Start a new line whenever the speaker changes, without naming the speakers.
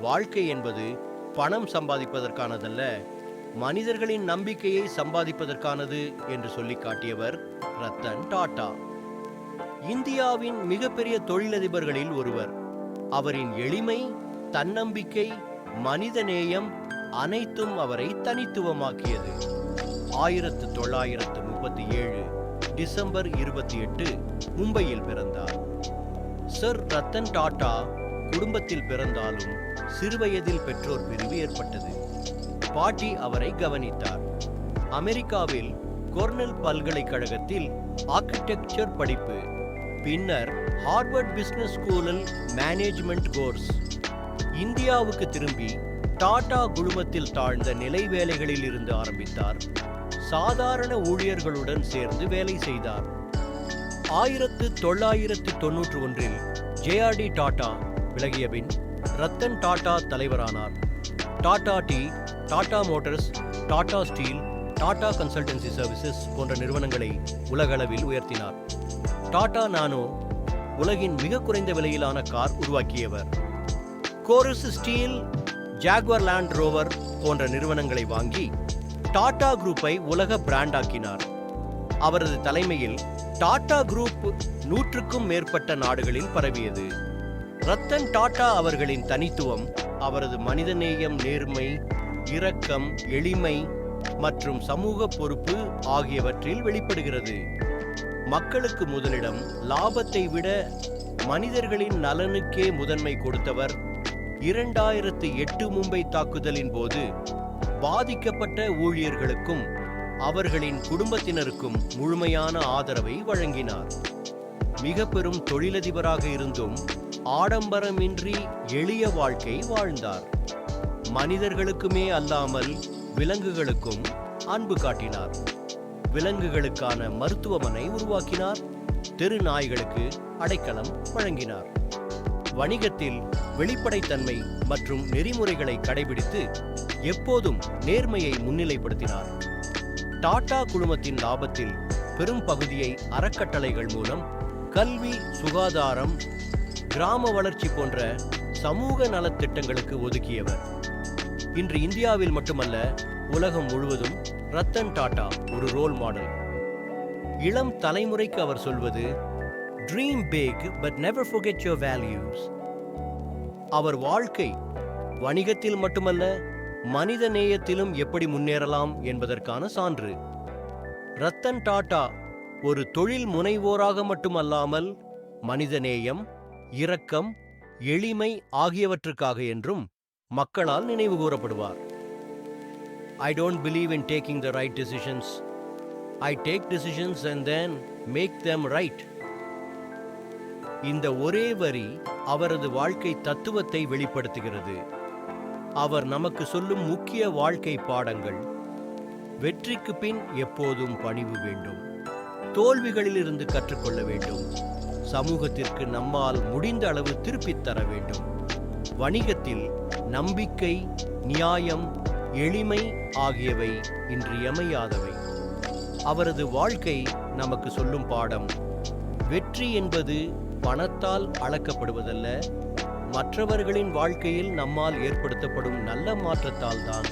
வாழ்க்கை என்பது பணம் சம்பாதிப்பதற்கானதல்ல மனிதர்களின் நம்பிக்கையை சம்பாதிப்பதற்கானது என்று சொல்லி காட்டியவர் ரத்தன் டாடா இந்தியாவின் மிகப்பெரிய தொழிலதிபர்களில் ஒருவர். அவரின் எளிமை தன்னம்பிக்கை மனிதநேயம் அனைத்தும் அவரை தனித்துவமாக்கியது. ஆயிரத்து தொள்ளாயிரத்து முப்பத்தி ஏழு டிசம்பர் இருபத்தி எட்டு மும்பையில் பிறந்தார். சர் ரத்தன் டாடா குடும்பத்தில் பிறந்தாலும் சிறுவயதில் பெற்றோர் பிரிவு ஏற்பட்டது. பாட்டி அவரை கவனித்தார். அமெரிக்காவில் கொர்னல் பல்கலைக்கழகத்தில் ஆர்கிடெக்சர் படிப்பு பின்னர் ஹார்வர்ட் பிசினஸ் ஸ்கூலில் மேனேஜ்மெண்ட் கோர்ஸ். இந்தியாவுக்கு திரும்பி டாடா குழுமத்தில் தாழ்ந்த நிலை வேலைகளில் இருந்து ஆரம்பித்தார். சாதாரண ஊழியர்களுடன் சேர்ந்து வேலை செய்தார். ஆயிரத்து தொள்ளாயிரத்து தொன்னூற்று ஒன்றில் ஜேஆர்டி டாடா விலகிய பின் Ratan Tata தலைவரானார். Tata tea Tata motors Tata steel Tata consultancy services போன்ற நிறுவனங்களை உலகளவில் உயர்த்தினார். டாடா நானோ உலகின் மிக குறைந்த விலையிலான கார் உருவாக்கியவர். Corus steel Jaguar Land Rover போன்ற நிறுவனங்களை வாங்கி டாடா குரூப்பை உலக பிராண்டாக்கினார். அவரது தலைமையில் டாடா குரூப் நூற்றுக்கும் மேற்பட்ட நாடுகளில் பரவியது. ரத்தன் டாடா அவர்களின் தனித்துவம் அவரது மனிதநேயம் நேர்மை இரக்கம் எளிமை மற்றும் சமூக பொறுப்பு ஆகியவற்றில் வெளிப்படுகிறது. மக்களுக்கு முதலிடம் லாபத்தை விட மனிதர்களின் நலனுக்கே முதன்மை கொடுத்தவர் இரண்டாயிரத்து எட்டு மும்பை தாக்குதலின் போது பாதிக்கப்பட்ட ஊழியர்களுக்கும் அவர்களின் குடும்பத்தினருக்கும் முழுமையான ஆதரவை வழங்கினார். மிக பெரும் தொழிலதிபராக இருந்தும் ஆடம்பரமின்றி எளிய வாழ்க்கை வாழ்ந்தார். மனிதர்களுக்குமே அல்லாமல் விலங்குகளுக்கும் அன்பு காட்டினார். விலங்குகளுக்கான மருத்துவமனை உருவாக்கினார். தெரு நாய்களுக்கு அடைக்கலம் வழங்கினார். வணிகத்தில் வெளிப்படைத்தன்மை மற்றும் நெறிமுறைகளை கடைபிடித்து எப்போதும் நேர்மையை முன்னிலைப்படுத்தினார். டாடா குழுமத்தின் லாபத்தில் பெரும் பகுதியை அறக்கட்டளைகள் மூலம் கல்வி சுகாதாரம் கிராம வளர்ச்சி போன்ற சமூக நலத்திட்டங்களுக்கு ஒதுக்கியவர். இன்று இந்தியாவில் மட்டுமல்ல உலகம் முழுவதும் ரத்தன் டாடா ஒரு ரோல் மாடல் இளம் தலைமுறைக்கு அவர் சொல்வது dream big but never forget your values அவர் வாழ்க்கை வணிகத்தில் மட்டுமல்ல மனித நேயத்திலும் எப்படி முன்னேறலாம் என்பதற்கான சான்று. ரத்தன் டாடா ஒரு தொழில் முனைவோராக மட்டுமல்லாமல் மனிதநேயம் இரக்கம் எளிமை ஆகியவற்றுக்காக என்றும் மக்களால் நினைவு கூறப்படுவார். I don't believe in taking the right decisions I take decisions and then make them right இந்த ஒரே வரி அவரது வாழ்க்கை தத்துவத்தை வெளிப்படுத்துகிறது. அவர் நமக்கு சொல்லும் முக்கிய வாழ்க்கை பாடங்கள் வெற்றிக்கு பின் எப்போதும் பணிவு வேண்டும். தோல்விகளிலிருந்து கற்றுக்கொள்ள வேண்டும். சமூகத்திற்கு நம்மால் முடிந்த அளவு திருப்பித் தர வேண்டும். வணிகத்தில் நம்பிக்கை நியாயம் எளிமை ஆகியவை இன்றியமையாதவை. அவரது வாழ்க்கை நமக்கு சொல்லும் பாடம் வெற்றி என்பது பணத்தால் அளக்கப்படுவதல்ல மற்றவர்களின் வாழ்க்கையில் நம்மால் ஏற்படுத்தப்படும் நல்ல மாற்றத்தால் தான்.